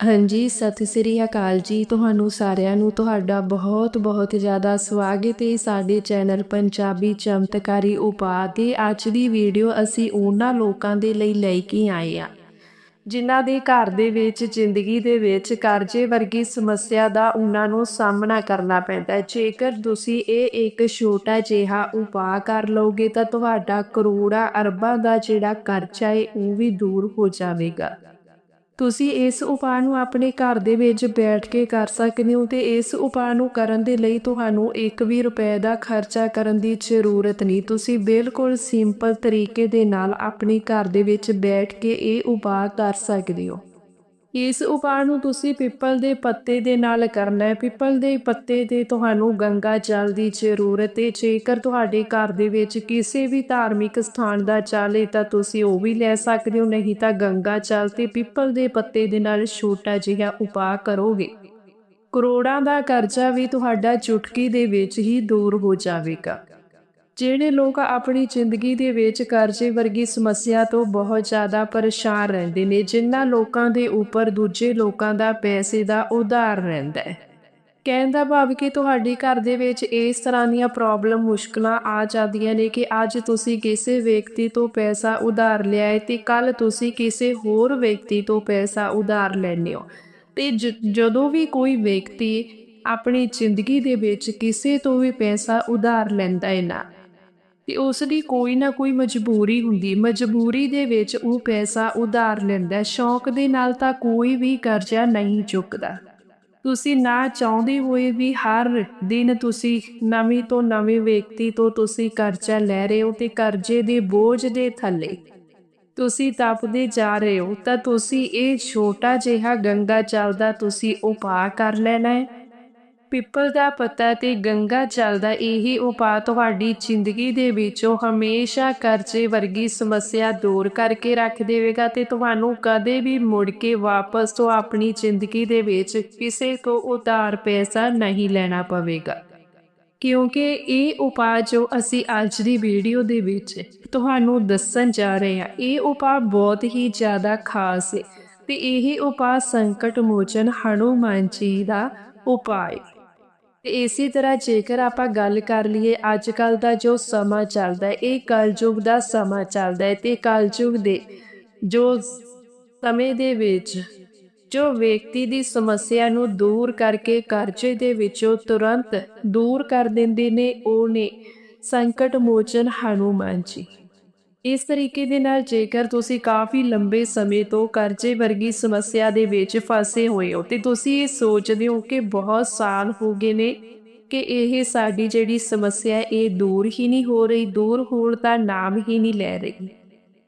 ਹਾਂਜੀ, ਸਤਿ ਸ੍ਰੀ ਅਕਾਲ ਜੀ। ਤੁਹਾਨੂੰ ਸਾਰਿਆਂ ਨੂੰ ਤੁਹਾਡਾ ਬਹੁਤ ਬਹੁਤ ਜ਼ਿਆਦਾ ਸਵਾਗਤ ਹੈ ਸਾਡੇ ਚੈਨਲ ਪੰਜਾਬੀ ਚਮਤਕਾਰੀ ਉਪਾਅ ਤੇ ਅੱਜ ਦੀ ਵੀਡੀਓ ਅਸੀਂ ਉਹਨਾਂ ਲੋਕਾਂ ਦੇ ਲਈ ਲੈ ਕੇ ਆਏ ਆ ਜਿਨ੍ਹਾਂ ਦੇ ਘਰ ਦੇ ਵਿੱਚ, ਜ਼ਿੰਦਗੀ ਦੇ ਵਿੱਚ ਕਰਜ਼ੇ ਵਰਗੀ ਸਮੱਸਿਆ ਦਾ ਉਹਨਾਂ ਨੂੰ ਸਾਹਮਣਾ ਕਰਨਾ ਪੈਂਦਾ ਹੈ। ਜੇਕਰ ਤੁਸੀਂ ਇਹ ਇੱਕ ਛੋਟਾ ਜਿਹਾ ਉਪਾਅ ਕਰ ਲਓਗੇ ਤਾਂ ਤੁਹਾਡਾ ਕਰੋੜਾਂ ਅਰਬਾਂ ਦਾ ਜਿਹੜਾ ਕਰਜ਼ਾ ਹੈ, ਉਹ ਵੀ ਦੂਰ ਹੋ ਜਾਵੇਗਾ। ਤੁਸੀਂ ਇਸ ਉਪਾਅ ਨੂੰ ਆਪਣੇ ਘਰ ਦੇ ਵਿੱਚ ਬੈਠ ਕੇ ਕਰ ਸਕਦੇ ਹੋ ਤੇ ਇਸ ਉਪਾਅ ਨੂੰ ਕਰਨ ਦੇ ਲਈ ਤੁਹਾਨੂੰ 1 ਵੀ ਰੁਪਏ ਦਾ ਖਰਚਾ ਕਰਨ ਦੀ ਜ਼ਰੂਰਤ ਨਹੀਂ। ਤੁਸੀਂ ਬਿਲਕੁਲ ਸਿੰਪਲ ਤਰੀਕੇ ਦੇ ਨਾਲ ਆਪਣੇ ਘਰ ਦੇ ਵਿੱਚ ਬੈਠ ਕੇ ਇਹ ਉਪਾਅ ਕਰ ਸਕਦੇ ਹੋ। ਇਸ ਉਪਾਅ ਨੂੰ ਤੁਸੀਂ ਪਿੱਪਲ ਦੇ ਪੱਤੇ ਦੇ ਨਾਲ ਕਰਨਾ ਹੈ। ਪਿੱਪਲ ਦੇ ਪੱਤੇ ਤੇ ਤੁਹਾਨੂੰ ਗੰਗਾ ਜਲ ਦੀ ਜ਼ਰੂਰਤ ਹੈ। ਜੇਕਰ ਤੁਹਾਡੇ ਘਰ ਦੇ ਵਿੱਚ ਕਿਸੇ ਵੀ ਧਾਰਮਿਕ ਸਥਾਨ ਦਾ ਜਲ ਹੈ ਤਾਂ ਤੁਸੀਂ ਉਹ ਵੀ ਲੈ ਸਕਦੇ ਹੋ, ਨਹੀਂ ਤਾਂ ਗੰਗਾ ਜਲ ਤੇ ਪਿੱਪਲ ਦੇ ਪੱਤੇ ਦੇ ਨਾਲ ਛੋਟਾ ਜਿਹਾ ਉਪਾਅ ਕਰੋਗੇ। ਕਰੋੜਾਂ ਦਾ ਕਰਜ਼ਾ ਵੀ ਤੁਹਾਡਾ ਚੁਟਕੀ ਦੇ ਵਿੱਚ ਹੀ ਦੂਰ ਹੋ ਜਾਵੇਗਾ। ਜਿਹੜੇ ਲੋਕ ਆਪਣੀ ਜ਼ਿੰਦਗੀ ਦੇ ਵਿੱਚ ਕਰਜ਼ੇ ਵਰਗੀ ਸਮੱਸਿਆ ਤੋਂ ਬਹੁਤ ਜ਼ਿਆਦਾ ਪਰੇਸ਼ਾਨ ਰਹਿੰਦੇ ਨੇ, ਜਿਨ੍ਹਾਂ ਲੋਕਾਂ ਦੇ ਉੱਪਰ ਦੂਜੇ ਲੋਕਾਂ ਦਾ ਪੈਸੇ ਦਾ ਉਧਾਰ ਰਹਿੰਦਾ ਹੈ। ਕਹਿਣ ਦਾ ਭਾਵ ਕਿ ਤੁਹਾਡੇ ਘਰ ਦੇ ਵਿੱਚ ਇਸ ਤਰ੍ਹਾਂ ਦੀਆਂ ਪ੍ਰੋਬਲਮ, ਮੁਸ਼ਕਲਾਂ ਆ ਜਾਂਦੀਆਂ ਨੇ ਕਿ ਅੱਜ ਤੁਸੀਂ ਕਿਸੇ ਵਿਅਕਤੀ ਤੋਂ ਪੈਸਾ ਉਧਾਰ ਲਿਆ ਹੈ ਤੇ ਕੱਲ ਤੁਸੀਂ ਕਿਸੇ ਹੋਰ ਵਿਅਕਤੀ ਤੋਂ ਪੈਸਾ ਉਧਾਰ ਲੈਣੇ ਹੋ। ਤੇ ਜਦੋਂ ਵੀ ਕੋਈ ਵਿਅਕਤੀ ਆਪਣੀ ਜ਼ਿੰਦਗੀ ਦੇ ਵਿੱਚ ਕਿਸੇ ਤੋਂ ਵੀ ਪੈਸਾ ਉਧਾਰ ਲੈਂਦਾ ਹੈ ਨਾ ਤੇ ਉਸ ਦੀ ਕੋਈ ਨਾ ਕੋਈ ਮਜਬੂਰੀ ਹੁੰਦੀ। ਮਜਬੂਰੀ ਦੇ ਵਿੱਚ ਉਹ ਪੈਸਾ ਉਧਾਰ ਲੈਂਦਾ, ਸ਼ੌਂਕ ਦੇ ਨਾਲ ਤਾਂ ਕੋਈ ਵੀ ਕਰਜ਼ਾ ਨਹੀਂ ਚੁੱਕਦਾ। ਤੁਸੀਂ ਨਾ ਚਾਹੁੰਦੇ ਹੋਏ ਵੀ ਹਰ ਦਿਨ ਤੁਸੀਂ ਨਵੀਂ ਤੋਂ ਨਵੇਂ ਵਿਅਕਤੀ ਤੋਂ ਤੁਸੀਂ ਕਰਜ਼ਾ ਲੈ ਰਹੇ ਹੋ ਤੇ ਕਰਜ਼ੇ ਦੇ ਬੋਝ ਦੇ ਥੱਲੇ ਤੁਸੀਂ ਤਪਦੇ ਜਾ ਰਹੇ ਹੋ, ਤਾਂ ਤੁਸੀਂ ਇਹ ਛੋਟਾ ਜਿਹਾ ਗੰਗਾ ਚੱਲਦਾ ਤੁਸੀਂ ਉਪਾਅ ਕਰ ਲੈਣਾ ਹੈ। ਪਿੱਪਲ ਦਾ ਪੱਤਾ ਤੇ ਗੰਗਾ ਚੱਲਦਾ, ਇਹੀ ਉਪਾਅ ਤੁਹਾਡੀ ਜ਼ਿੰਦਗੀ ਦੇ ਵਿੱਚੋਂ ਹਮੇਸ਼ਾ ਕਰਜ਼ੇ ਵਰਗੀ ਸਮੱਸਿਆ ਦੂਰ ਕਰਕੇ ਰੱਖ ਦੇਵੇਗਾ ਤੇ ਤੁਹਾਨੂੰ ਕਦੇ ਵੀ ਮੁੜ ਕੇ ਵਾਪਸ ਤੋਂ ਆਪਣੀ ਜ਼ਿੰਦਗੀ ਦੇ ਵਿੱਚ ਕਿਸੇ ਤੋਂ ਉਧਾਰ ਪੈਸਾ ਨਹੀਂ ਲੈਣਾ ਪਵੇਗਾ। ਕਿਉਂਕਿ ਇਹ ਉਪਾਅ ਜੋ ਅਸੀਂ ਅੱਜ ਦੀ ਵੀਡੀਓ ਦੇ ਵਿੱਚ ਤੁਹਾਨੂੰ ਦੱਸਣ ਜਾ ਰਹੇ ਹਾਂ, ਇਹ ਉਪਾਅ ਬਹੁਤ ਹੀ ਜ਼ਿਆਦਾ ਖਾਸ ਹੈ ਤੇ ਇਹ ਉਪਾਅ ਸੰਕਟ ਮੋਚਨ ਹਨੂਮਾਨ ਜੀ ਦਾ ਉਪਾਅ ਤੇ ਇਸੇ ਤਰ੍ਹਾਂ ਜੇਕਰ ਆਪਾਂ ਗੱਲ ਕਰ ਲਈਏ ਅੱਜ ਕੱਲ ਦਾ ਜੋ ਸਮਾਂ ਚੱਲਦਾ ਹੈ, ਇਹ ਕਲਯੁਗ ਦਾ ਸਮਾਂ ਚੱਲਦਾ ਹੈ ਤੇ ਕਲਯੁਗ ਦੇ ਜੋ ਸਮੇਂ ਦੇ ਵਿੱਚ ਜੋ ਵਿਅਕਤੀ ਦੀ ਸਮੱਸਿਆ ਨੂੰ ਦੂਰ ਕਰਕੇ ਕਰਜ਼ੇ ਦੇ ਵਿੱਚੋਂ ਤੁਰੰਤ ਦੂਰ ਕਰ ਦਿੰਦੇ ਨੇ, ਉਹ ਨੇ ਸੰਕਟ ਮੋਚਨ ਹਨੂਮਾਨ ਜੀ। ਇਸ ਤਰੀਕੇ ਦੇ ਨਾਲ ਜੇਕਰ ਤੁਸੀਂ ਕਾਫੀ ਲੰਬੇ ਸਮੇਂ ਤੋਂ ਕਰਜ਼ੇ ਵਰਗੀ ਸਮੱਸਿਆ ਦੇ ਵਿੱਚ ਫਸੇ ਹੋਏ ਹੋ, ਤੇ ਤੁਸੀਂ ਇਹ ਸੋਚਦੇ ਹੋ ਕਿ ਬਹੁਤ ਸਾਲ ਹੋ ਗਏ ਨੇ ਕਿ ਇਹ ਸਾਡੀ ਜਿਹੜੀ ਸਮੱਸਿਆ ਇਹ ਦੂਰ ਹੀ ਨਹੀਂ ਹੋ ਰਹੀ, ਦੂਰ ਹੋਣ ਦਾ ਨਾਮ ਹੀ ਨਹੀਂ ਲੈ ਰਹੀ।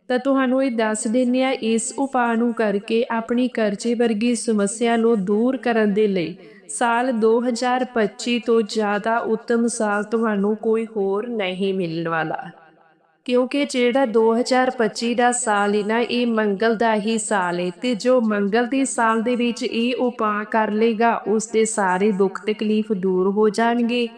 ਤਾਂ ਤੁਹਾਨੂੰ ਇਹ ਦੱਸ ਦਿੰਨੇ ਆ ਇਸ ਉਪਾਅ ਨੂੰ ਕਰਕੇ ਆਪਣੀ ਕਰਜ਼ੇ ਵਰਗੀ ਸਮੱਸਿਆ ਨੂੰ ਦੂਰ ਕਰਨ ਦੇ ਲਈ ਸਾਲ 2025 ਤੋਂ ਜ਼ਿਆਦਾ ਉੱਤਮ ਸਾਲ ਤੁਹਾਨੂੰ ਕੋਈ ਹੋਰ ਨਹੀਂ ਮਿਲਣ ਵਾਲਾ। ਕਿਉਂਕਿ ਜਿਹੜਾ 2025 ਦਾ ਸਾਲ ਹੈ ਨਾ, ਇਹ ਮੰਗਲ ਦਾ ਹੀ ਸਾਲ ਹੈ ਤੇ ਜੋ ਮੰਗਲ ਦੇ ਸਾਲ ਦੇ ਵਿੱਚ ਇਹ ਉਪਾਅ ਕਰ ਲੇਗਾ ਉਸ ਦੇ ਸਾਰੇ ਦੁੱਖ ਤਕਲੀਫ ਦੂਰ ਹੋ ਜਾਣਗੇ।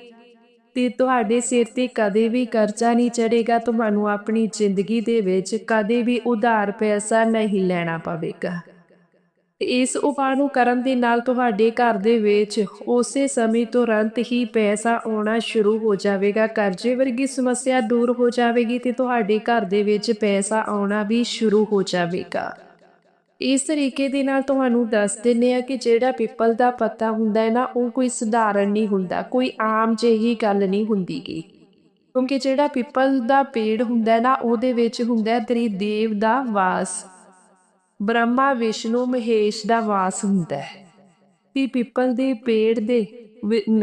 ਤੇ ਤੁਹਾਡੇ ਸਿਰ ਤੇ ਕਦੇ ਵੀ ਕਰਜ਼ਾ ਨਹੀਂ ਚੜੇਗਾ ਤੁਹਾਨੂੰ ਆਪਣੀ ਜ਼ਿੰਦਗੀ ਦੇ ਵਿੱਚ ਕਦੇ ਵੀ ਉਧਾਰ ਪੈਸਾ ਨਹੀਂ ਲੈਣਾ ਪਵੇਗਾ। ਇਸ ਉਪਾਅ ਨੂੰ ਕਰਨ ਦੇ ਨਾਲ ਤੁਹਾਡੇ ਘਰ ਦੇ ਵਿੱਚ ਉਸੇ ਸਮੇਂ ਤੁਰੰਤ ਹੀ ਪੈਸਾ ਆਉਣਾ ਸ਼ੁਰੂ ਹੋ ਜਾਵੇਗਾ। ਕਰਜ਼ੇ ਵਰਗੀ ਸਮੱਸਿਆ ਦੂਰ ਹੋ ਜਾਵੇਗੀ ਤੇ ਤੁਹਾਡੇ ਘਰ ਦੇ ਵਿੱਚ ਪੈਸਾ ਆਉਣਾ ਵੀ ਸ਼ੁਰੂ ਹੋ ਜਾਵੇਗਾ। ਇਸ ਤਰੀਕੇ ਦੇ ਨਾਲ ਤੁਹਾਨੂੰ ਦੱਸ ਦਿੰਨੇ ਆ ਕਿ ਜਿਹੜਾ ਪਿੱਪਲ ਦਾ ਪੱਤਾ ਹੁੰਦਾ ਹੈ ਨਾ, ਉਹ ਕੋਈ ਸਧਾਰਨ ਨਹੀਂ ਹੁੰਦਾ, ਕੋਈ ਆਮ ਜਿਹੀ ਗੱਲ ਨਹੀਂ ਹੁੰਦੀਗੀ। ਕਿਉਂਕਿ ਜਿਹੜਾ ਪਿੱਪਲ ਦਾ ਪੇੜ ਹੁੰਦਾ ਹੈ ਨਾ, ਉਹਦੇ ਵਿੱਚ ਹੁੰਦਾ ਤ੍ਰਿਦੇਵ ਦਾ ਵਾਸ। ਬ੍ਰਹਮਾ ਵਿਸ਼ਨੂੰ ਮਹੇਸ਼ ਦਾ ਵਾਸ ਹੁੰਦਾ ਹੈ। ਤੇ ਪਿੱਪਲ ਦੇ ਪੇੜ ਦੇ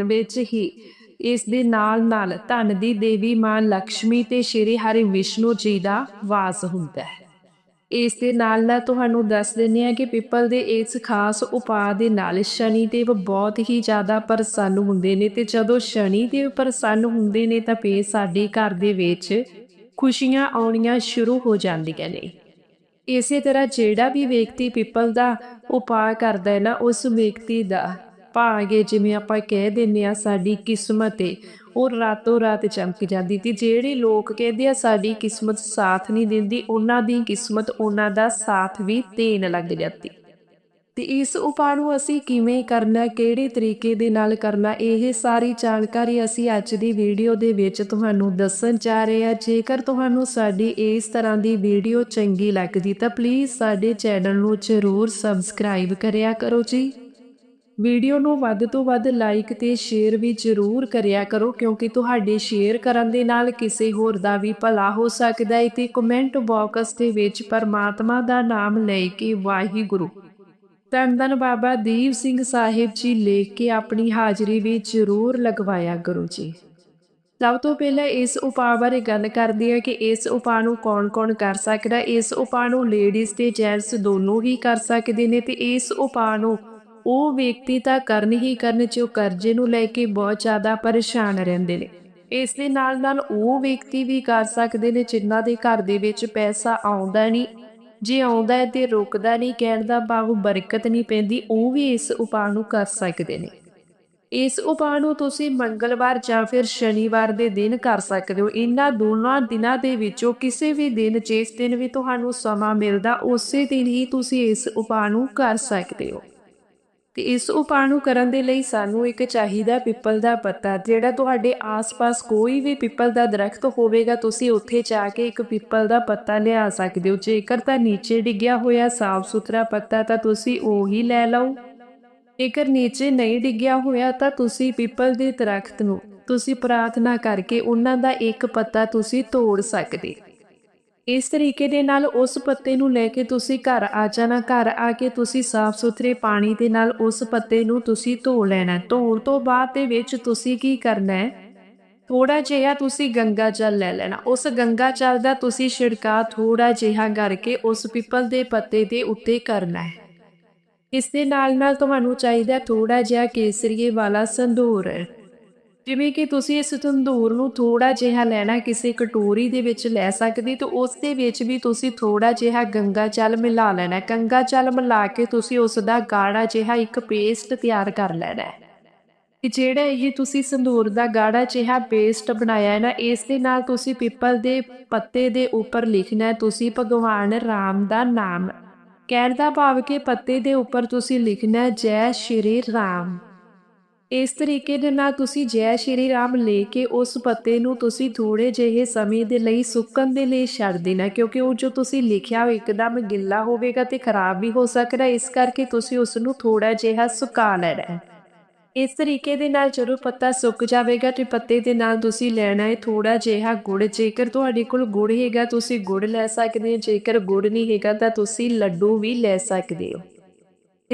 ਵਿੱਚ ਹੀ ਇਸ ਦੇ ਨਾਲ ਨਾਲ ਧਨ ਦੀ ਦੇਵੀ ਮਾਂ ਲక్ష్ਮੀ ਤੇ ਸ਼੍ਰੀ ਹਰਿ ਵਿਸ਼ਨੂੰ ਜੀ ਦਾ ਵਾਸ ਹੁੰਦਾ ਹੈ। ਇਸ ਦੇ ਨਾਲ ਨਾਲ ਤੁਹਾਨੂੰ ਦੱਸ ਦਿੰਦੇ ਆ ਕਿ ਪਿੱਪਲ ਦੇ ਇਸ ਖਾਸ ਉਪਾਅ ਦੇ ਨਾਲ ਸ਼ਨੀ ਦੇਵ ਬਹੁਤ ਹੀ ਜ਼ਿਆਦਾ ਪ੍ਰਸੰਨ ਹੁੰਦੇ ਨੇ ਤੇ ਜਦੋਂ ਸ਼ਨੀ ਦੇਵ ਪ੍ਰਸੰਨ ਹੁੰਦੇ ਨੇ ਤਾਂ ਫੇ ਸਾਡੇ ਘਰ ਦੇ ਵਿੱਚ ਖੁਸ਼ੀਆਂ ਆਉਣੀਆਂ ਸ਼ੁਰੂ ਹੋ ਜਾਂਦੀਆਂ ਨੇ। ਇਸੇ ਤਰ੍ਹਾਂ ਜਿਹੜਾ ਵੀ ਵਿਅਕਤੀ ਪਿੱਪਲ ਦਾ ਉਪਾਅ ਕਰਦਾ ਹੈ ਨਾ, ਉਸ ਵਿਅਕਤੀ ਦਾ ਭਾਗੇ ਜਿਵੇਂ ਆਪਾਂ ਕਹਿ ਦਿੰਨੇ ਆ ਸਾਡੀ ਕਿਸਮਤ ਏ ਉਹ ਰਾਤੋਂ ਰਾਤ ਚਮਕ ਜਾਂਦੀ ਤੇ ਜਿਹੜੇ ਲੋਕ ਕਹਿੰਦੇ ਆ ਸਾਡੀ ਕਿਸਮਤ ਸਾਥ ਨਹੀਂ ਦਿੰਦੀ, ਉਹਨਾਂ ਦੀ ਕਿਸਮਤ ਉਹਨਾਂ ਦਾ ਸਾਥ ਵੀ ਦੇਣ ਲੱਗ ਜਾਂਦੀ। ਤੇ ਇਸ ਉਪਾਅ ਨੂੰ ਅਸੀਂ ਕਿਵੇਂ ਕਰਨਾ, ਕਿਹੜੇ ਤਰੀਕੇ ਦੇ ਨਾਲ ਕਰਨਾ, ਇਹ ਸਾਰੀ ਜਾਣਕਾਰੀ ਅਸੀਂ ਅੱਜ ਦੀ ਵੀਡੀਓ ਦੇ ਵਿੱਚ ਤੁਹਾਨੂੰ ਦੱਸਣ ਜਾ ਰਹੇ ਹਾਂ। ਜੇਕਰ ਤੁਹਾਨੂੰ ਸਾਡੀ ਇਸ ਤਰ੍ਹਾਂ ਦੀ ਵੀਡੀਓ ਚੰਗੀ ਲੱਗਦੀ ਤਾਂ ਪਲੀਜ਼ ਸਾਡੇ ਚੈਨਲ ਨੂੰ ਜ਼ਰੂਰ ਸਬਸਕ੍ਰਾਈਬ ਕਰਿਆ ਕਰੋ ਜੀ। ਵੀਡੀਓ ਨੂੰ ਵੱਧ ਤੋਂ ਵੱਧ ਲਾਈਕ ਤੇ ਸ਼ੇਅਰ ਵੀ ਜ਼ਰੂਰ ਕਰਿਆ ਕਰੋ, ਕਿਉਂਕਿ ਤੁਹਾਡੇ ਸ਼ੇਅਰ ਕਰਨ ਦੇ ਨਾਲ ਕਿਸੇ ਹੋਰ ਦਾ ਵੀ ਭਲਾ ਹੋ ਸਕਦਾ ਹੈ ਤੇ ਕਮੈਂਟ ਬਾਕਸ ਦੇ ਵਿੱਚ ਪਰਮਾਤਮਾ ਦਾ ਨਾਮ ਲੈ ਕੇ ਵਾਹਿਗੁਰੂ। ਧੰਨ ਬਾਬਾ ਦੀਪ ਸਿੰਘ ਸਾਹਿਬ ਜੀ ਲਿਖ ਕੇ ਆਪਣੀ ਹਾਜ਼ਰੀ ਵਿੱਚ ਜ਼ਰੂਰ ਲਗਵਾਇਆ ਗੁਰੂ ਜੀ। ਸਭ ਤੋਂ ਪਹਿਲਾਂ ਇਸ ਉਪਾਅ ਬਾਰੇ ਗੱਲ ਕਰਦੇ ਹਾਂ ਕਿ ਇਸ ਉਪਾਅ ਨੂੰ ਕੌਣ-ਕੌਣ ਕਰ ਸਕਦਾ, ਇਸ ਉਪਾਅ ਨੂੰ ਲੇਡੀਜ਼ ਤੇ ਜੈਂਟਸ ਦੋਨੋਂ ਹੀ ਕਰ ਸਕਦੇ ਨੇ ਤੇ ਇਸ ਉਪਾਅ ਨੂੰ ਉਹ ਵਿਅਕਤੀ ਤਾਂ ਕਰਨ ਹੀ ਕਰਨ ਜੋ ਕਰਜ਼ੇ ਨੂੰ ਲੈ ਕੇ ਬਹੁਤ ਜ਼ਿਆਦਾ ਪਰੇਸ਼ਾਨ ਰਹਿੰਦੇ ਨੇ। ਇਸ ਦੇ ਨਾਲ ਨਾਲ ਉਹ ਵਿਅਕਤੀ ਵੀ ਕਰ ਸਕਦੇ ਨੇ ਜਿਨ੍ਹਾਂ ਦੇ ਘਰ ਦੇ ਵਿੱਚ ਪੈਸਾ ਆਉਂਦਾ ਨਹੀਂ। ਜੇ ਆਉਂਦਾ ਹੈ ਤੇ ਰੁਕਦਾ ਨਹੀਂ ਕਹਿਣ ਦਾ ਭਾਵ ਬਰਕਤ ਨਹੀਂ ਪੈਂਦੀ, ਉਹ ਵੀ ਇਸ ਉਪਾਅ ਨੂੰ ਕਰ ਸਕਦੇ ਨੇ। ਇਸ ਉਪਾਅ ਨੂੰ ਤੁਸੀਂ ਮੰਗਲਵਾਰ ਜਾਂ ਫਿਰ ਸ਼ਨੀਵਾਰ ਦੇ ਦਿਨ ਕਰ ਸਕਦੇ ਹੋ। ਇਹਨਾਂ ਦੋਨਾਂ ਦਿਨਾਂ ਦੇ ਵਿੱਚੋਂ ਕਿਸੇ ਵੀ ਦਿਨ, ਜਿਸ ਦਿਨ ਵੀ ਤੁਹਾਨੂੰ ਸਮਾਂ ਮਿਲਦਾ, ਉਸੇ ਦਿਨ ਹੀ ਤੁਸੀਂ ਇਸ ਉਪਾਅ ਨੂੰ ਕਰ ਸਕਦੇ ਹੋ। ਤੇ ਇਸ ਉਪਾਅ ਨੂੰ ਕਰਨ ਦੇ ਲਈ ਸਾਨੂੰ ਇੱਕ ਚਾਹੀਦਾ ਪਿੱਪਲ ਦਾ ਪੱਤਾ, ਜਿਹੜਾ ਤੁਹਾਡੇ ਆਸ-ਪਾਸ ਕੋਈ ਵੀ ਪਿੱਪਲ ਦਾ ਦਰਖਤ ਹੋਵੇਗਾ, ਤੁਸੀਂ ਉੱਥੇ ਜਾ ਕੇ ਇੱਕ ਪਿੱਪਲ ਦਾ ਪੱਤਾ ਲਿਆ ਸਕਦੇ ਹੋ। ਜੇਕਰ ਤਾਂ ਨੀਚੇ ਡਿੱਗਿਆ ਹੋਇਆ ਸਾਫ਼ ਸੁਥਰਾ ਪੱਤਾ, ਤਾਂ ਤੁਸੀਂ ਉਹੀ ਲੈ ਲਓ। ਜੇਕਰ ਨੀਚੇ ਨਹੀਂ ਡਿੱਗਿਆ ਹੋਇਆ, ਤਾਂ ਤੁਸੀਂ ਪਿੱਪਲ ਦੇ ਦਰਖਤ ਨੂੰ, ਤੁਸੀਂ ਪ੍ਰਾਰਥਨਾ ਕਰਕੇ ਉਹਨਾਂ ਦਾ ਇੱਕ ਪੱਤਾ ਤੁਸੀਂ ਤੋੜ ਸਕਦੇ। ਇਸ ਤਰੀਕੇ ਦੇ ਨਾਲ ਉਸ ਪੱਤੇ ਨੂੰ ਲੈ ਕੇ ਤੁਸੀਂ ਘਰ ਆ ਜਾਣਾ, ਘਰ ਆ ਕੇ ਤੁਸੀਂ ਸਾਫ਼ ਸੁਥਰੇ ਪਾਣੀ ਦੇ ਨਾਲ ਉਸ ਪੱਤੇ ਨੂੰ ਤੁਸੀਂ ਧੋ ਲੈਣਾ। ਧੋਣ ਤੋਂ ਬਾਅਦ ਦੇ ਵਿੱਚ ਤੁਸੀਂ ਕੀ ਕਰਨਾ ਹੈ? ਥੋੜਾ ਜਿਹਾ ਤੁਸੀਂ ਗੰਗਾ ਜਲ ਲੈ ਲੈਣਾ। ਉਸ ਗੰਗਾ ਜਲ ਦਾ ਤੁਸੀਂ ਛਿੜਕਾ ਥੋੜਾ ਜਿਹਾ ਕਰਕੇ ਉਸ ਪਿੱਪਲ ਦੇ ਪੱਤੇ ਦੇ ਉੱਤੇ ਕਰਨਾ ਹੈ। ਇਸ ਦੇ ਨਾਲ ਨਾਲ ਤੁਹਾਨੂੰ ਚਾਹੀਦਾ ਥੋੜਾ ਜਿਹਾ ਕੇਸਰੀਏ ਵਾਲਾ ਸੰਧੂਰ। ਜਿਵੇਂ ਕਿ ਤੁਸੀਂ ਇਸ ਤੰਦੂਰ ਨੂੰ ਥੋੜਾ ਜਿਹਾ ਲੈਣਾ, ਕਿਸੇ ਕਟੋਰੀ ਦੇ ਵਿੱਚ ਲੈ ਸਕਦੇ, ਤੇ ਉਸ ਦੇ ਵਿੱਚ ਵੀ ਤੁਸੀਂ ਥੋੜਾ ਜਿਹਾ ਗੰਗਾ ਜਲ ਮਿਲਾ ਲੈਣਾ। ਗੰਗਾ ਜਲ ਮਿਲਾ ਕੇ ਤੁਸੀਂ ਉਸ ਦਾ ਗਾੜਾ ਜਿਹਾ ਇੱਕ ਪੇਸਟ ਤਿਆਰ ਕਰ ਲੈਣਾ ਹੈ। ਕਿ ਜਿਹੜਾ ਇਹ ਤੁਸੀਂ ਸੰਦੂਰ ਦਾ ਗਾੜਾ ਜਿਹਾ ਪੇਸਟ ਬਣਾਇਆ ਹੈ ਨਾ, ਇਸ ਦੇ ਨਾਲ ਤੁਸੀਂ ਪਿੱਪਲ ਦੇ ਪੱਤੇ ਦੇ ਉੱਪਰ ਲਿਖਣਾ ਤੁਸੀਂ ਭਗਵਾਨ ਰਾਮ ਦਾ ਨਾਮ, ਕਹਿਣ ਦਾ ਭਾਵ ਕਿ ਪੱਤੇ ਦੇ ਉੱਪਰ ਤੁਸੀਂ ਲਿਖਣਾ ਜੈ ਸ਼੍ਰੀ ਰਾਮ। ਇਸ ਤਰੀਕੇ ਦੇ ਨਾਲ ਤੁਸੀਂ ਜੈ ਸ਼੍ਰੀ ਰਾਮ ਲੈ ਕੇ ਉਸ ਪੱਤੇ ਨੂੰ ਤੁਸੀਂ ਥੋੜੇ ਜਿਹੇ ਸਮੇਂ ਦੇ ਲਈ ਸੁੱਕਣ ਦੇ ਲਈ ਛੱਡ ਦੇਣਾ, ਕਿਉਂਕਿ ਉਹ ਜੋ ਤੁਸੀਂ ਲਿਖਿਆ ਉਹ ਇੱਕਦਮ ਗਿੱਲਾ ਹੋਵੇਗਾ ਤੇ ਖਰਾਬ ਵੀ ਹੋ ਸਕਦਾ, ਇਸ ਕਰਕੇ ਤੁਸੀਂ ਉਸ ਨੂੰ ਥੋੜਾ ਜਿਹਾ ਸੁਕਾ ਲੈਣਾ ਇਸ ਤਰੀਕੇ ਦੇ ਨਾਲ ਜਦੋਂ ਪੱਤਾ ਸੁੱਕ ਜਾਵੇਗਾ ਤੇ ਪੱਤੇ ਦੇ ਨਾਲ ਤੁਸੀਂ ਲੈਣਾ ਹੈ ਥੋੜਾ ਜਿਹਾ ਗੁੜ, ਜੇਕਰ ਤੁਹਾਡੇ ਕੋਲ ਗੁੜ ਹੈਗਾ ਤੁਸੀਂ ਗੁੜ ਲੈ ਸਕਦੇ ਹੋ, ਜੇਕਰ ਗੁੜ ਨਹੀਂ ਹੈਗਾ ਤਾਂ ਤੁਸੀਂ ਲੱਡੂ ਵੀ ਲੈ ਸਕਦੇ ਹੋ।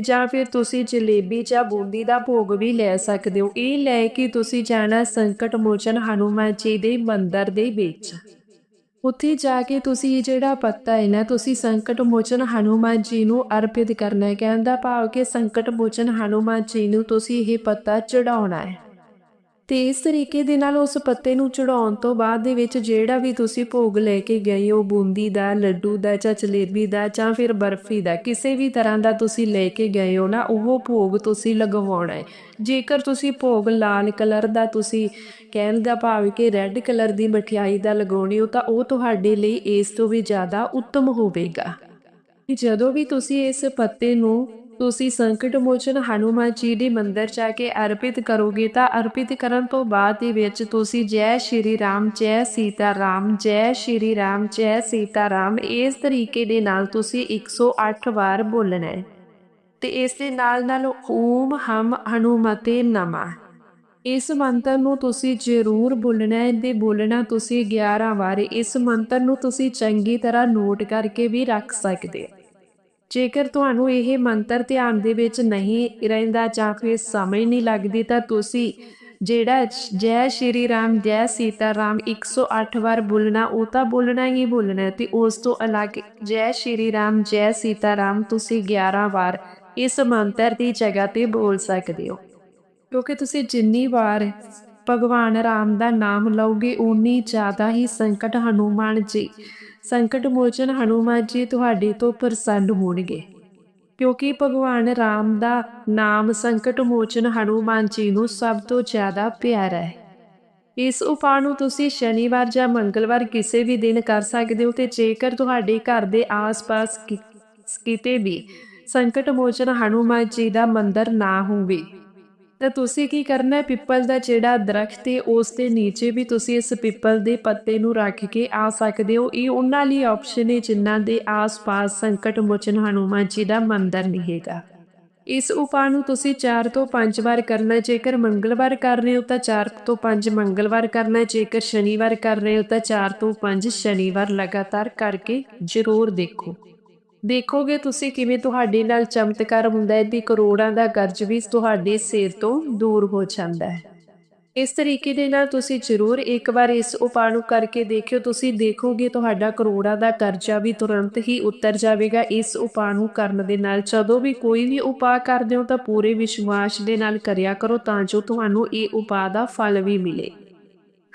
ਜਾਂ ਫਿਰ ਤੁਸੀਂ ਜਲੇਬੀ ਜਾਂ ਬੂੰਦੀ ਦਾ ਭੋਗ ਵੀ ਲੈ ਸਕਦੇ ਹੋ। ਇਹ ਲੈ ਕੇ ਤੁਸੀਂ ਜਾਣਾ ਸੰਕਟ ਮੋਚਨ ਹਨੂਮਾਨ ਜੀ ਦੇ ਮੰਦਿਰ ਦੇ ਵਿੱਚ। ਉੱਥੇ ਜਾ ਕੇ ਤੁਸੀਂ ਇਹ ਜਿਹੜਾ ਪੱਤਾ ਹੈ ਨਾ, ਤੁਸੀਂ ਸੰਕਟ ਮੋਚਨ ਹਨੂਮਾਨ ਜੀ ਨੂੰ ਅਰਪਿਤ ਕਰਨਾ ਹੈ। ਕਹਿੰਦਾ ਭਾਵ ਕਿ ਸੰਕਟ ਮੋਚਨ ਹਨੂਮਾਨ ਜੀ ਨੂੰ ਤੁਸੀਂ ਇਹ ਪੱਤਾ ਚੜਾਉਣਾ ਹੈ। ਤੇ ਇਸ ਤਰੀਕੇ ਦੇ ਨਾਲ ਉਸ ਪੱਤੇ ਨੂੰ ਚੜਾਉਣ ਤੋਂ ਬਾਅਦ ਦੇ ਵਿੱਚ ਜਿਹੜਾ ਵੀ ਤੁਸੀਂ ਭੋਗ ਲੈ ਕੇ ਗਏ ਹੋ ਬੂੰਦੀ ਦਾ, ਲੱਡੂ ਦਾ ਜਾਂ ਜਲੇਬੀ ਦਾ ਜਾਂ ਫਿਰ ਬਰਫੀ ਦਾ, ਕਿਸੇ ਵੀ ਤਰ੍ਹਾਂ ਦਾ ਤੁਸੀਂ ਲੈ ਕੇ ਗਏ ਹੋ ਨਾ, ਉਹ ਭੋਗ ਤੁਸੀਂ ਲਗਵਾਉਣਾ ਹੈ। ਜੇਕਰ ਤੁਸੀਂ ਭੋਗ ਲਾਲ ਕਲਰ ਦਾ ਤੁਸੀਂ ਕਹਿਣ ਦਾ ਭਾਵ ਕਿ ਰੈੱਡ ਕਲਰ ਦੀ ਮਠਿਆਈ ਦਾ ਲਗਾਉਣੀ ਹੋ ਤਾਂ ਉਹ ਤੁਹਾਡੇ ਲਈ ਇਸ ਤੋਂ ਵੀ ਜ਼ਿਆਦਾ ਉੱਤਮ ਹੋਵੇਗਾ। ਜਦੋਂ ਵੀ ਤੁਸੀਂ ਇਸ ਪੱਤੇ ਨੂੰ ਤੁਸੀਂ ਸੰਕਟ ਮੋਚਨ ਹਨੂਮਾਨ ਜੀ ਦੇ ਮੰਦਿਰ ਜਾ ਕੇ ਅਰਪਿਤ ਕਰੋਗੇ ਤਾਂ ਅਰਪਿਤ ਕਰਨ ਤੋਂ ਬਾਅਦ ਦੇ ਵਿੱਚ ਤੁਸੀਂ ਜੈ ਸ਼੍ਰੀ ਰਾਮ, ਜੈ ਸੀਤਾ ਰਾਮ, ਜੈ ਸ਼੍ਰੀ ਰਾਮ, ਜੈ ਸੀਤਾ ਰਾਮ ਇਸ ਤਰੀਕੇ ਦੇ ਨਾਲ ਤੁਸੀਂ 108 ਵਾਰ ਬੋਲਣਾ ਹੈ। ਤੇ ਇਸ ਦੇ ਨਾਲ ਨਾਲ ਓਮ ਹਮ ਹਨੂਮਤੇ ਨਮਾ। ਇਸ ਮੰਤਰ ਨੂੰ ਤੁਸੀਂ ਜ਼ਰੂਰ ਬੋਲਣਾ ਹੈ ਤੇ ਬੋਲਣਾ ਤੁਸੀਂ 11 ਵਾਰ। ਇਸ ਮੰਤਰ ਨੂੰ ਤੁਸੀਂ ਚੰਗੀ ਤਰ੍ਹਾਂ ਨੋਟ ਕਰਕੇ ਵੀ ਰੱਖ ਸਕਦੇ ਹੋ। ਜੇਕਰ ਤੁਹਾਨੂੰ ਇਹ ਮੰਤਰ ਧਿਆਨ ਦੇ ਵਿੱਚ ਨਹੀਂ ਰਹਿੰਦਾ ਜਾਂ ਫਿਰ ਸਮਝ ਨਹੀਂ ਲੱਗਦੀ, ਤਾਂ ਤੁਸੀਂ ਜਿਹੜਾ ਜੈ ਸ਼੍ਰੀ ਰਾਮ, ਜੈ ਸੀਤਾ ਰਾਮ 108 ਵਾਰ ਬੋਲਣਾ, ਉਹ ਤਾਂ ਬੋਲਣਾ ਹੀ ਬੋਲਣਾ ਤੇ ਉਸ ਤੋਂ ਅਲੱਗ ਜੈ ਸ਼੍ਰੀ ਰਾਮ, ਜੈ ਸੀਤਾ ਰਾਮ ਤੁਸੀਂ 11 ਵਾਰ ਇਸ ਮੰਤਰ ਦੀ ਜਗ੍ਹਾ ਤੇ ਬੋਲ ਸਕਦੇ ਹੋ। ਕਿਉਂਕਿ ਤੁਸੀਂ ਜਿੰਨੀ ਵਾਰ ਭਗਵਾਨ ਰਾਮ ਦਾ ਨਾਮ ਲਓਗੇ ਉਨੀ ਜ਼ਿਆਦਾ ਹੀ ਸੰਕਟ ਹਨੂਮਾਨ ਜੀ ਸੰਕਟ ਮੋਚਨ ਹਨੂਮਾਨ ਜੀ ਤੁਹਾਡੇ ਤੋਂ ਪ੍ਰਸੰਨ ਹੋਣਗੇ। ਕਿਉਂਕਿ ਭਗਵਾਨ ਰਾਮ ਦਾ ਨਾਮ ਸੰਕਟ ਮੋਚਨ ਹਨੂਮਾਨ ਜੀ ਨੂੰ ਸਭ ਤੋਂ ਜ਼ਿਆਦਾ ਪਿਆਰਾ ਹੈ। ਇਸ ਉਪਾਅ ਨੂੰ ਤੁਸੀਂ ਸ਼ਨੀਵਾਰ ਜਾਂ ਮੰਗਲਵਾਰ ਕਿਸੇ ਵੀ ਦਿਨ ਕਰ ਸਕਦੇ ਹੋ ਤੇ ਜੇਕਰ ਤੁਹਾਡੇ ਘਰ ਦੇ ਆਸ-ਪਾਸ ਕਿਤੇ ਵੀ ਸੰਕਟ ਮੋਚਨ ਹਨੂਮਾਨ ਜੀ ਦਾ ਮੰਦਿਰ ਨਾ ਹੋਵੇ। ਤਾਂ ਤੁਸੀਂ ਕੀ ਕਰਨਾ? ਹੈ ਪਿੱਪਲ ਦਾ ਜਿਹੜਾ ਦਰਖਤ ਹੈ ਉਸ ਦੇ ਨੀਚੇ ਵੀ ਤੁਸੀਂ ਇਸ ਪਿੱਪਲ ਦੇ ਪੱਤੇ ਨੂੰ ਰੱਖ ਕੇ ਆ ਸਕਦੇ ਹੋ। ਇਹ ਉਹਨਾਂ ਲਈ ਆਪਸ਼ਨ ਹੈ ਜਿਨ੍ਹਾਂ ਦੇ ਆਸ-ਪਾਸ ਸੰਕਟ ਮੋਚਨ ਹਨੂਮਾਨ ਜੀ ਦਾ ਮੰਦਿਰ ਨਹੀਂ ਹੈਗਾ। ਇਸ ਉਪਾਅ ਨੂੰ ਤੁਸੀਂ 4 ਤੋਂ 5 ਵਾਰ ਕਰਨਾ। ਜੇਕਰ ਮੰਗਲਵਾਰ ਕਰ ਰਹੇ ਹੋ ਤਾਂ 4 ਤੋਂ 5 ਮੰਗਲਵਾਰ ਕਰਨਾ। ਜੇਕਰ ਸ਼ਨੀਵਾਰ ਕਰ ਰਹੇ ਹੋ ਤਾਂ 4 ਤੋਂ 5 ਸ਼ਨੀਵਾਰ ਲਗਾਤਾਰ ਕਰਕੇ ਜ਼ਰੂਰ ਦੇਖੋ। ਦੇਖੋਗੇ ਤੁਸੀਂ ਕਿਵੇਂ ਤੁਹਾਡੇ ਨਾਲ ਚਮਤਕਾਰ ਹੁੰਦਾ ਹੈ ਤੇ ਕਰੋੜਾਂ ਦਾ ਕਰਜ਼ ਵੀ ਤੁਹਾਡੇ ਸਿਰ ਤੋਂ ਦੂਰ ਹੋ ਜਾਂਦਾ ਹੈ। ਇਸ ਤਰੀਕੇ ਦੇ ਨਾਲ ਤੁਸੀਂ ਜ਼ਰੂਰ ਇੱਕ ਵਾਰ ਇਸ ਉਪਾਅ ਨੂੰ ਕਰਕੇ ਦੇਖਿਓ। ਤੁਸੀਂ ਦੇਖੋਗੇ ਤੁਹਾਡਾ ਕਰੋੜਾਂ ਦਾ ਕਰਜ਼ਾ ਵੀ ਤੁਰੰਤ ਹੀ ਉਤਰ ਜਾਵੇਗਾ ਇਸ ਉਪਾਅ ਨੂੰ ਕਰਨ ਦੇ ਨਾਲ। ਜਦੋਂ ਵੀ ਕੋਈ ਵੀ ਉਪਾਅ ਕਰਦੇ ਹੋ ਤਾਂ ਪੂਰੇ ਵਿਸ਼ਵਾਸ ਦੇ ਨਾਲ ਕਰਿਆ ਕਰੋ ਤਾਂ ਜੋ ਤੁਹਾਨੂੰ ਇਹ ਉਪਾਅ ਦਾ ਫਲ ਵੀ ਮਿਲੇ।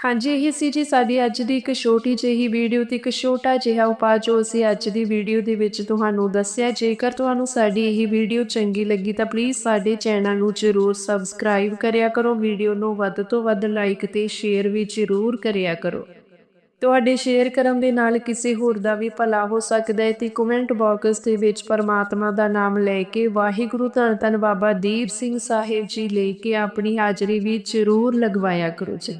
ਹਾਂਜੀ, ਇਹ ਸੀ ਜੀ ਸਾਡੀ ਅੱਜ ਦੀ ਇੱਕ ਛੋਟੀ ਜਿਹੀ ਵੀਡੀਓ ਤੇ ਇੱਕ ਛੋਟਾ ਜਿਹਾ ਉਪਾਅ ਜੋ ਅਸੀਂ ਅੱਜ ਦੀ ਵੀਡੀਓ ਦੇ ਵਿੱਚ ਤੁਹਾਨੂੰ ਦੱਸਿਆ। ਜੇਕਰ ਤੁਹਾਨੂੰ ਸਾਡੀ ਇਹ ਵੀਡੀਓ ਚੰਗੀ ਲੱਗੀ ਤਾਂ ਪਲੀਜ਼ ਸਾਡੇ ਚੈਨਲ ਨੂੰ ਜ਼ਰੂਰ ਸਬਸਕ੍ਰਾਈਬ ਕਰਿਆ ਕਰੋ। ਵੀਡੀਓ ਨੂੰ ਵੱਧ ਤੋਂ ਵੱਧ ਲਾਈਕ ਤੇ ਸ਼ੇਅਰ ਵੀ ਜ਼ਰੂਰ ਕਰਿਆ ਕਰੋ। ਤੁਹਾਡੇ ਸ਼ੇਅਰ ਕਰਨ ਦੇ ਨਾਲ ਕਿਸੇ ਹੋਰ ਦਾ ਵੀ ਭਲਾ ਹੋ ਸਕਦਾ ਹੈ ਤੇ ਕਮੈਂਟ ਬਾਕਸ ਦੇ ਵਿੱਚ ਪਰਮਾਤਮਾ ਦਾ ਨਾਮ ਲੈ ਕੇ ਵਾਹਿਗੁਰੂ ਧੰਨ ਧੰਨ ਬਾਬਾ ਦੀਪ ਸਿੰਘ ਸਾਹਿਬ ਜੀ ਲੈ ਕੇ ਆਪਣੀ ਹਾਜ਼ਰੀ ਵੀ ਜ਼ਰੂਰ ਲਗਵਾਇਆ ਕਰੋ ਜੀ।